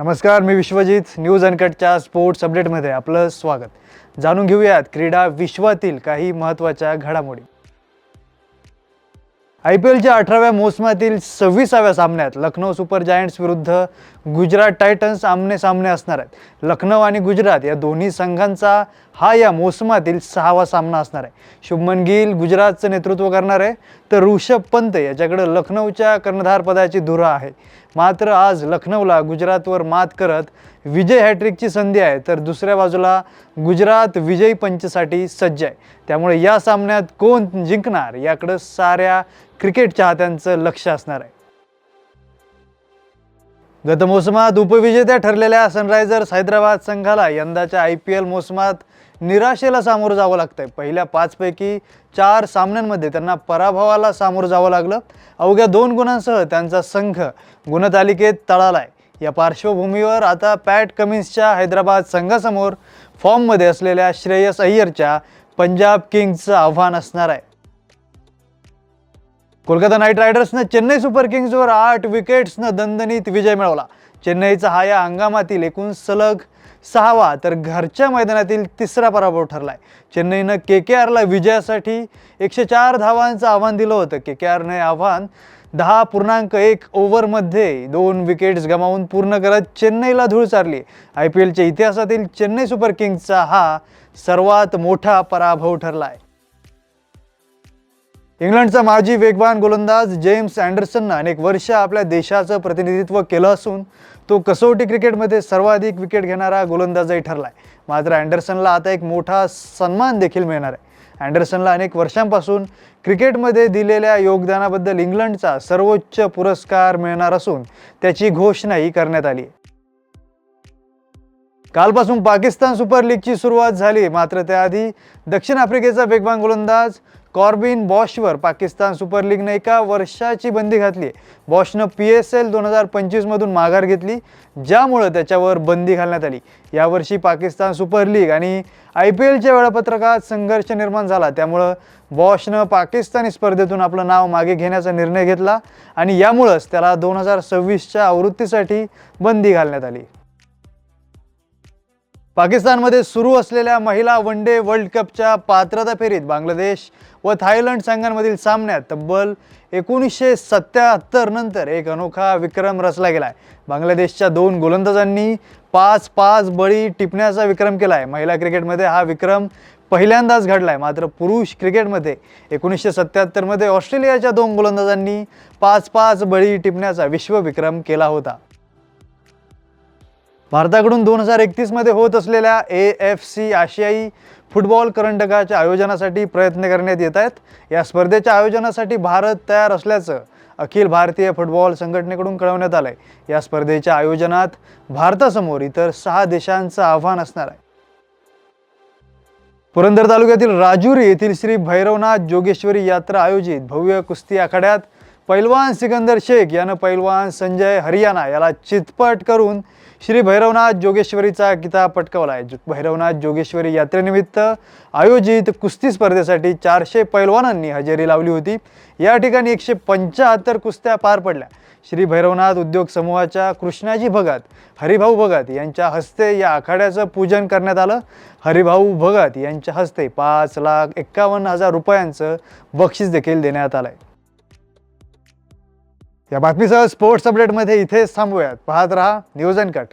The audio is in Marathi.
नमस्कार मी विश्वजित. न्यूज अनकटच्या स्पोर्ट्स अपडेटमध्ये आपलं स्वागत. जाणून घेऊयात क्रीडा विश्वातील काही महत्त्वाच्या घडामोडी. आय पी एलच्या अठराव्या मोसमातील सव्वीसाव्या सामन्यात लखनौ सुपर जायंट्स विरुद्ध गुजरात टायटन्स आमने सामने असणार आहेत. लखनौ आणि गुजरात या दोन्ही संघांचा हा या मोसमातील सहावा सामना असणार आहे. शुभमन गिल गुजरातचं नेतृत्व करणार आहे. तर ऋषभ पंत याच्याकडे लखनौच्या कर्णधारपदाची धुरा आहे. मात्र आज लखनौला गुजरातवर मात करत विजय हॅट्रिकची संधी आहे तर दुसऱ्या बाजूला गुजरात विजयी पंचसाठी सज्ज आहे. त्यामुळे या सामन्यात कोण जिंकणार याकडं साऱ्या क्रिकेट चाहत्यांचं लक्ष असणार आहे. गत मोसमात उपविजेत्या ठरलेल्या सनरायझर्स हैदराबाद संघाला यंदाच्या आय पी एल मोसमात निराशेला सामोरं जावं लागतंय. पहिल्या पाचपैकी चार सामन्यांमध्ये त्यांना पराभवाला सामोरं जावं लागलं. अवघ्या दोन गुणांसह त्यांचा संघ गुणतालिकेत तळालाय. या पार्श्वभूमीवर आता पॅट कमिन्सच्या हैदराबाद संघासमोर फॉर्ममध्ये असलेल्या श्रेयस अय्यरच्या पंजाब किंग्सचं आव्हान असणार आहे. कोलकाता नाईट रायडर्सनं चेन्नई सुपर किंग्जवर आठ विकेट्सनं दणदणीत विजय मिळवला. चेन्नईचा हा या हंगामातील एकूण सलग सहावा तर घरच्या मैदानातील तिसरा पराभव ठरला आहे चेन्नईनं के के आरला विजयासाठी एकशे चार धावांचं आव्हान दिलं होतं. के के आरने आव्हान दहा पूर्णांक एक ओव्हरमध्ये दोन विकेट्स गमावून पूर्ण करत चेन्नईला धूळ चारली. आय पी एलच्या इतिहासातील चेन्नई सुपर किंग्सचा हा सर्वात मोठा पराभव ठरला आहे इंग्लंडचा माजी वेगवान गोलंदाज जेम्स अँडरसननं अनेक वर्ष आपल्या देशाचं प्रतिनिधित्व केलं असून तो कसोटी क्रिकेटमध्ये सर्वाधिक विकेट घेणारा गोलंदाजही ठरला आहे मात्र अँडरसनला आता एक मोठा सन्मान देखील मिळणार आहे. अँडरसनला अनेक वर्षांपासून क्रिकेटमध्ये दिलेल्या योगदानाबद्दल इंग्लंडचा सर्वोच्च पुरस्कार मिळणार असून त्याची घोषणाही करण्यात आली आहे. कालपासून पाकिस्तान सुपर लीगची सुरुवात झाली. मात्र त्याआधी दक्षिण आफ्रिकेचा वेगवान गोलंदाज कॉर्बिन बॉशवर पाकिस्तान सुपर लीगनं एका वर्षाची बंदी घातली बॉशनं पी एस एल दोन हजार पंचवीसमधून माघार घेतली ज्यामुळं त्याच्यावर बंदी घालण्यात आली. यावर्षी पाकिस्तान सुपर लीग आणि आय पी एलच्या वेळापत्रकात संघर्ष निर्माण झाला. त्यामुळं बॉशनं पाकिस्तानी स्पर्धेतून आपलं नाव मागे घेण्याचा निर्णय घेतला आणि यामुळंच त्याला दोन हजार सव्वीसच्या आवृत्तीसाठी बंदी घालण्यात आली. पाकिस्तानमध्ये सुरू असलेल्या महिला वन डे वर्ल्ड कपच्या पात्रता फेरीत बांगलादेश व थायलंड संघांमधील सामन्यात तब्बल एकोणीसशे सत्याहत्तर नंतर एक अनोखा विक्रम रचला गेला आहे बांगलादेशच्या दोन गोलंदाजांनी पाच पाच बळी टिपण्याचा विक्रम केला आहे महिला क्रिकेटमध्ये हा विक्रम पहिल्यांदाच घडला आहे मात्र पुरुष क्रिकेटमध्ये एकोणीसशे सत्याहत्तरमध्ये ऑस्ट्रेलियाच्या दोन गोलंदाजांनी पाच पाच बळी टिपण्याचा विश्वविक्रम केला होता. भारताकडून दोन हजार एकतीसमध्ये होत असलेल्या ए एफ सी आशियाई फुटबॉल करंडकाच्या आयोजनासाठी प्रयत्न करण्यात येत आहेत. या स्पर्धेच्या आयोजनासाठी भारत तयार असल्याचं अखिल भारतीय फुटबॉल संघटनेकडून कळवण्यात आलं आहे या स्पर्धेच्या आयोजनात भारतासमोर इतर सहा देशांचं आव्हान असणार आहे. पुरंदर तालुक्यातील राजुरी येथील श्री भैरवनाथ जोगेश्वरी यात्रा आयोजित भव्य कुस्ती आखाड्यात पैलवान सिकंदर शेख यानं पैलवान संजय हरियाणा याला चितपट करून श्री भैरवनाथ जोगेश्वरीचा किताब पटकावला आहे. भैरवनाथ जोगेश्वरी यात्रेनिमित्त आयोजित कुस्ती स्पर्धेसाठी चारशे पैलवानांनी हजेरी लावली होती. या ठिकाणी एकशे पंच्याहत्तर कुस्त्या पार पडल्या. श्री भैरवनाथ उद्योग समूहाच्या कृष्णाजी भगत हरिभाऊ भगत यांच्या हस्ते या आखाड्याचं पूजन करण्यात आलं. हरिभाऊ भगत यांच्या हस्ते पाच लाख एक्कावन्न हजार रुपयांचं बक्षीस देखील देण्यात आहे या बातमीसह स्पोर्ट्स अपडेटमध्ये इथेच थांबूयात. पाहत रहा न्यूज अँड कट.